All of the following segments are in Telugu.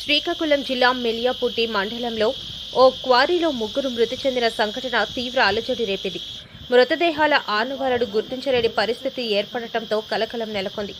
శ్రీకాకుళం జిల్లా మెలియాపుట్టి మండలంలో ఓ క్వారీలో ముగ్గురు మృతి చెందిన సంఘటన తీవ్ర అలజడి రేపింది. మృతదేహాల ఆనవాలను గుర్తించలేని పరిస్థితి ఏర్పడటంతో కలకలం నెలకొంది.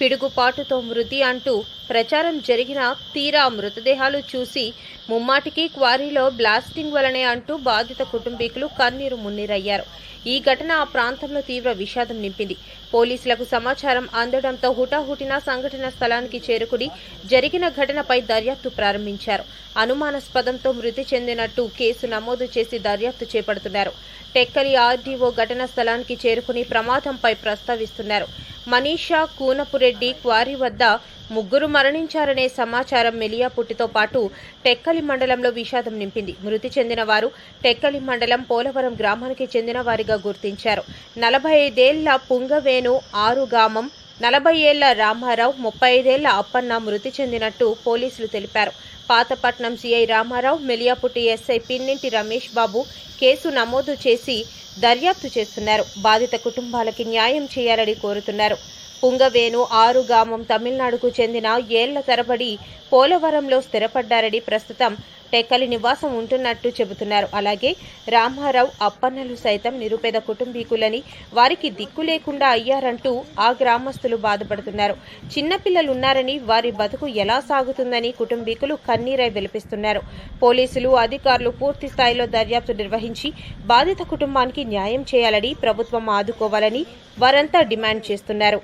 పిడుగుపాటుతో మృతి అంటూ ప్రచారం జరిగిన తీరా మృతదేహాలు చూసి ముమ్మాటికి క్వారీలో బ్లాస్టింగ్ వలనే అంటూ బాధిత కుటుంబీకులు కన్నీరు మున్నీరయ్యారు. ఈ ఘటన ఆ ప్రాంతంలో తీవ్ర విషాదం నింపింది. పోలీసులకు సమాచారం అందడంతో హుటాహుటిన సంఘటన స్థలానికి చేరుకుని జరిగిన ఘటనపై దర్యాప్తు ప్రారంభించారు. అనుమానాస్పదంతో మృతి చెందినట్టు కేసు నమోదు చేసి దర్యాప్తు చేపడుతున్నారు. టెక్కలి ఆర్డీఓ ఘటనా స్థలానికి చేరుకుని ప్రమాదంపై ప్రస్తావిస్తున్నారు. మనీషా కూనపురెడ్డి క్వారీ వద్ద ముగ్గురు మరణించారనే సమాచారం మెలియాపుట్టితో పాటు టెక్కలి మండలంలో విషాదం నింపింది. మృతి చెందిన వారు టెక్కలి మండలం పోలవరం గ్రామానికి చెందిన వారిగా గుర్తించారు. నలభై ఐదేళ్ళ పుంగవేణు ఆరుగామం నలభై ఏళ్ళ రామారావు ముప్పై ఐదేళ్ళ అప్పన్న మృతి చెందినట్టు పోలీసులు తెలిపారు. Pathapatnam CI Ramarao Meliaputti SI Pinninti Ramesh Babu case నమోదు చేసి దర్యాప్తు చేస్తున్నారు. బాధిత కుటుంబాలకి న్యాయం చేయాలని కోరుతున్నారు. పుంగవేను ఆరుగామం తమిళనాడుకు చెందిన ఏళ్ళ తరబడి పోలవరంలో స్థిరపడ్డారని ప్రస్తుతం టెక్కలి నివాసం ఉంటున్నట్టు చెబుతున్నారు. అలాగే రామారావు అప్పన్నలు సైతం నిరుపేద కుటుంబీకులని వారికి దిక్కు లేకుండా అయ్యారంటూ ఆ గ్రామస్తులు బాధపడుతున్నారు. చిన్నపిల్లలున్నారని వారి బతుకు ఎలా సాగుతుందని కుటుంబీకులు కన్నీరై విలపిస్తున్నారు. పోలీసులు అధికారులు పూర్తి స్థాయిలో దర్యాప్తు నిర్వహించి బాధిత కుటుంబానికి న్యాయం చేయాలని ప్రభుత్వం ఆదుకోవాలని వారంతా డిమాండ్ చేస్తున్నారు.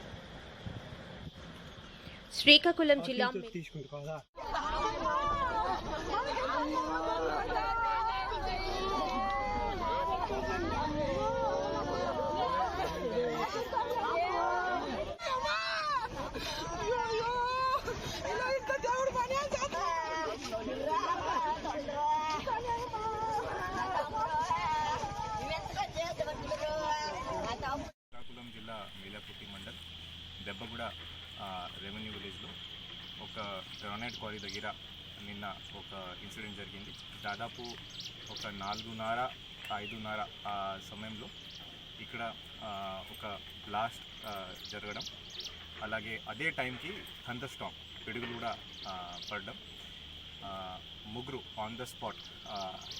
శ్రీకాకుళం జిల్లా శ్రీకాకుళం జిల్లా మీలాపుట్టి మండల్ దెబ్బగూడ రెవెన్యూ విలేజ్లో ఒక గ్రానైట్ క్వారీ దగ్గర నిన్న ఒక ఇన్సిడెంట్ జరిగింది. దాదాపు ఒక నాలుగున్నర ఐదున్నర ఆ సమయంలో ఇక్కడ ఒక బ్లాస్ట్ జరగడం అలాగే అదే టైంకి థండర్ స్టామ్ పిడుగులు కూడా పడడం ముగ్గురు ఆన్ ద స్పాట్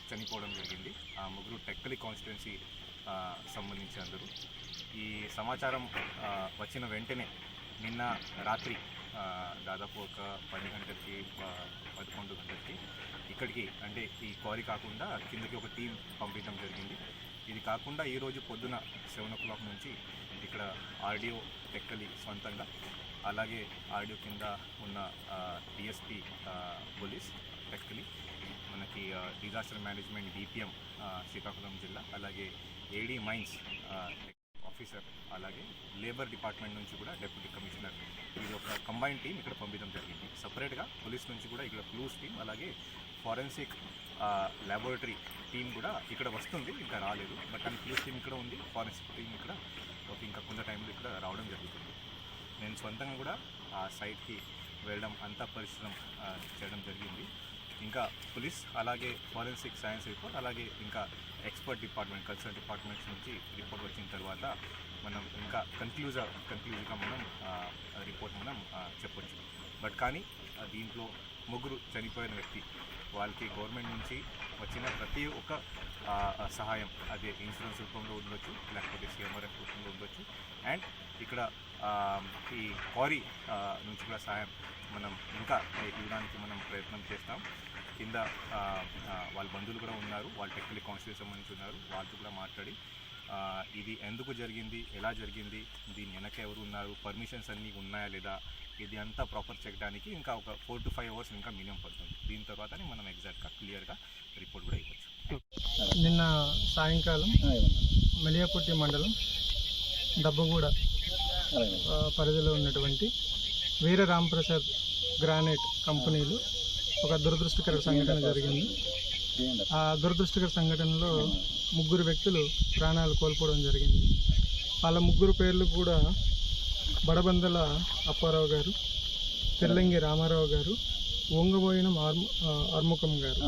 చనిపోవడం జరిగింది. ఆ ముగ్గురు టెక్కలి కాన్స్టిట్యున్సీ సంబంధించి అందరూ. ఈ సమాచారం వచ్చిన వెంటనే నిన్న రాత్రి దాదాపు ఒక పది గంటలకి పదకొండు గంటలకి ఇక్కడికి అంటే ఈ క్వారీ కాకుండా కిందకి ఒక టీం పంపించడం జరిగింది. ఇది కాకుండా ఈరోజు పొద్దున సెవెన్ ఓ క్లాక్ నుంచి ఇక్కడ ఆర్డియో టెక్కలి సొంతంగా అలాగే ఆర్డియో కింద ఉన్న డిఎస్పి పోలీస్ టెక్కలి మనకి డిజాస్టర్ మేనేజ్మెంట్ డిపిఎం శ్రీకాకుళం జిల్లా అలాగే ఏడీ మైన్స్ ఆఫీసర్ అలాగే లేబర్ డిపార్ట్మెంట్ నుంచి కూడా డెప్యూటీ కమిషనర్ ఇది ఒక కంబైన్ టీం ఇక్కడ పంపించడం జరిగింది. సపరేట్గా పోలీస్ నుంచి కూడా ఇక్కడ క్లూస్ టీం అలాగే ఫారెన్సిక్ ల్యాబొరేటరీ టీం కూడా ఇక్కడ వస్తుంది ఇంకా రాలేదు. బట్ కానీ క్లూస్ టీం ఇక్కడ ఉంది ఫారెన్సిక్ టీం ఇక్కడ ఒక ఇంకా కొంత టైంలో ఇక్కడ రావడం జరుగుతుంది. నేను సొంతంగా కూడా ఆ సైట్కి వెళ్ళడం అంతా పరిశ్రమ చేయడం జరిగింది. ఇంకా పోలీస్ అలాగే ఫారెన్సిక్ సైన్స్ రిపోర్ట్ అలాగే ఇంకా ఎక్స్పర్ట్ డిపార్ట్మెంట్ కల్చరల్ డిపార్ట్మెంట్స్ నుంచి రిపోర్ట్ వచ్చిన తర్వాత మనం ఇంకా కన్క్లూజర్ కన్క్లూజ్గా మనం రిపోర్ట్ మనం చెప్పొచ్చు. బట్ కానీ దీంట్లో ముగ్గురు చనిపోయిన వ్యక్తి వాళ్ళకి గవర్నమెంట్ నుంచి వచ్చిన ప్రతి ఒక్క సహాయం అదే ఇన్సూరెన్స్ రూపంలో ఉండొచ్చు లేకపోతే సిఎంఆర్ఎఫ్ రూపంలో ఉండొచ్చు. అండ్ ఇక్కడ ఈ క్వారీ ఆ, నుంచి కూడా సహాయం మనం ఇంకా ఇవ్వడానికి మనం ప్రయత్నం చేస్తాం. కింద వాళ్ళ బంధువులు కూడా ఉన్నారు వాళ్ళ టెక్నికల్ కౌన్సిల్ సంబంధించి ఉన్నారు వాళ్ళతో కూడా మాట్లాడి ఇది ఎందుకు జరిగింది ఎలా జరిగింది దీని వెనక ఎవరు ఉన్నారు పర్మిషన్స్ అన్నీ ఉన్నాయా లేదా ఇది అంతా ప్రాపర్ చేయడానికి ఇంకా ఒక ఫోర్ టు ఫైవ్ అవర్స్ ఇంకా మినిమం పడుతుంది. దీని తర్వాతనే మనం ఎగ్జాక్ట్గా క్లియర్గా రిపోర్ట్ కూడా ఇవ్వచ్చు. నిన్న సాయంకాలం మెలియాపుట్టి మండలం దబ్బగూడ ఆ, పరిధిలో ఉన్నటువంటి వీర రాంప్రసాద్ గ్రానైట్ కంపెనీలో ఒక దురదృష్టకర సంఘటన జరిగింది. ఆ దురదృష్టకర సంఘటనలో ముగ్గురు వ్యక్తులు ప్రాణాలు కోల్పోవడం జరిగింది. వాళ్ళ ముగ్గురు పేర్లు కూడా బడబందల అప్పారావు గారు తెల్లంగి రామారావు గారు ఒంగబోయిన ఆర్ము ఆర్ముఖం గారు.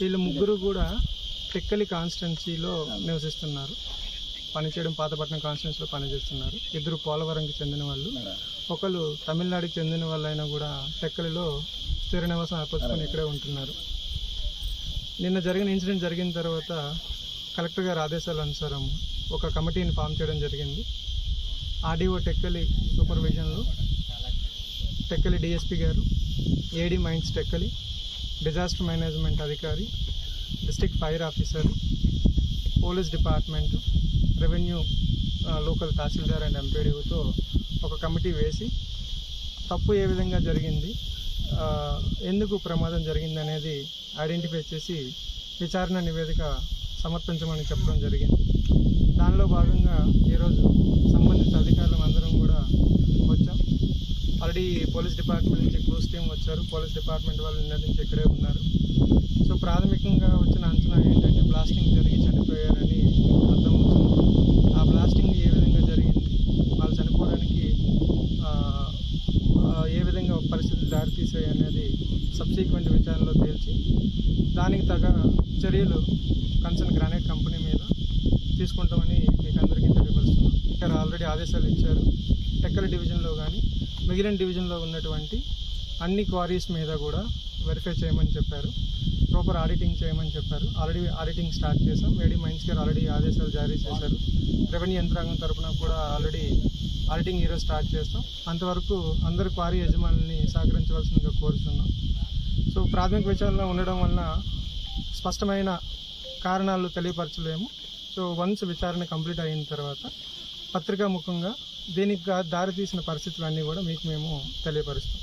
వీళ్ళు ముగ్గురు కూడా టెక్కలి కాన్స్టిట్యున్సీలో నివసిస్తున్నారు. పనిచేయడం పాతపట్నం కాన్స్టిట్యున్సీలో పనిచేస్తున్నారు. ఇద్దరు పోలవరంకి చెందిన వాళ్ళు. ఒకళ్ళు తమిళనాడుకి చెందిన వాళ్ళైనా కూడా టెక్కలిలో స్థిర నివాసం ఏర్పరచుకొని ఇక్కడే ఉంటున్నారు. నిన్న జరిగిన ఇన్సిడెంట్ జరిగిన తర్వాత కలెక్టర్ గారి ఆదేశాల అనుసారం ఒక కమిటీని ఫామ్ చేయడం జరిగింది. RDO Tekkali సూపర్విజన్లో Tekkali DSP garu AD mines Tekkali disaster management అధికారి district fire officer police department revenue local tahsildar and ఎంపీడీఓతో ఒక కమిటీ వేసి తప్పు ఏ విధంగా జరిగింది ఎందుకు ప్రమాదం జరిగింది అనేది ఐడెంటిఫై చేసి విచారణ నివేదిక సమర్పించమని చెప్పడం జరిగింది. దానిలో భాగంగా ఈరోజు సంబంధిత అధికారులు అందరం కూడా వచ్చాం. ఆల్రెడీ పోలీస్ డిపార్ట్మెంట్ నుంచి క్రూస్ టీం వచ్చారు. పోలీస్ డిపార్ట్మెంట్ వాళ్ళు నిన్న నుంచి ఇక్కడే ఉన్నారు. సో ప్రాథమికంగా వచ్చిన అంచనా ఏంటంటే బ్లాస్టింగ్ జరిగి చనిపోయారని అర్థం బ్లాస్టింగ్ ఏ విధంగా జరిగింది? వాళ్ళు చనిపోవడానికి ఏ విధంగా పరిస్థితులు దారితీసాయి అనేది సబ్సీక్వెంట్ విచారణలో తేల్చి దానికి తగ చర్యలు కన్సర్న్ గ్రానైట్ కంపెనీ మీద తీసుకుంటామని మీకు అందరికీ తెలియపరుస్తున్నాం. ఇక్కడ ఆల్రెడీ ఆదేశాలు ఇచ్చారు. టెక్కల డివిజన్లో కానీ మిగిలిన డివిజన్లో ఉన్నటువంటి అన్ని క్వారీస్ మీద కూడా వెరిఫై చేయమని చెప్పారు. ప్రాపర్ ఆడిటింగ్ చేయమని చెప్పారు. ఆల్రెడీ ఆడిటింగ్ స్టార్ట్ చేసాం వేడి మైన్స్ గారు ఆల్రెడీ ఆదేశాలు జారీ చేశారు. రెవెన్యూ యంత్రాంగం తరఫున కూడా ఆల్రెడీ ఆడిటింగ్ ఈరోజు స్టార్ట్ చేస్తాం. అంతవరకు అందరు క్వారీ యజమానుల్ని సహకరించవలసిందిగా కోరుతున్నాం సో ప్రాథమిక విచారణ ఉండడం వలన స్పష్టమైన కారణాలు తెలియపరచలేము. సో వన్స్ విచారణ కంప్లీట్ అయిన తర్వాత పత్రికా ముఖంగా దీనికి దారితీసిన పరిస్థితులన్నీ కూడా మీకు మేము తెలియపరుస్తాం.